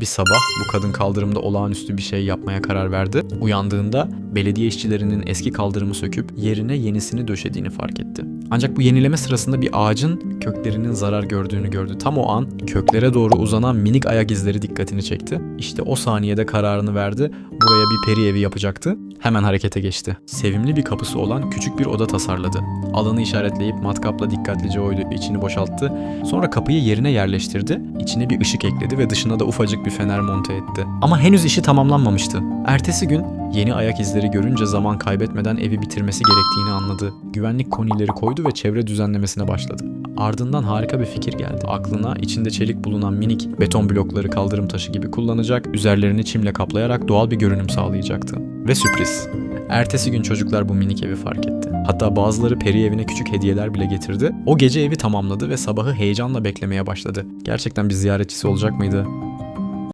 Bir sabah bu kadın kaldırımda olağanüstü bir şey yapmaya karar verdi. Uyandığında belediye işçilerinin eski kaldırımı söküp yerine yenisini döşediğini fark etti. Ancak bu yenileme sırasında bir ağacın köklerinin zarar gördüğünü gördü. Tam o an köklere doğru uzanan minik ayak izleri dikkatini çekti. İşte o saniyede kararını verdi. Buraya bir peri evi yapacaktı. Hemen harekete geçti. Sevimli bir kapısı olan küçük bir oda tasarladı. Alanı işaretleyip matkapla dikkatlice oydu, içini boşalttı. Sonra kapıyı yerine yerleştirdi. İçine bir ışık ekledi ve dışına da ufacık bir fener monte etti. Ama henüz işi tamamlanmamıştı. Ertesi gün yeni ayak izleri görünce zaman kaybetmeden evi bitirmesi gerektiğini anladı. Güvenlik konileri koydu ve çevre düzenlemesine başladı. Ardından harika bir fikir geldi. Aklına içinde çelik bulunan minik beton blokları kaldırım taşı gibi kullanacak, üzerlerini çimle kaplayarak doğal bir görünüm sağlayacaktı. Ve sürpriz. Ertesi gün çocuklar bu minik evi fark etti. Hatta bazıları peri evine küçük hediyeler bile getirdi. O gece evi tamamladı ve sabahı heyecanla beklemeye başladı. Gerçekten bir ziyaretçisi olacak mıydı?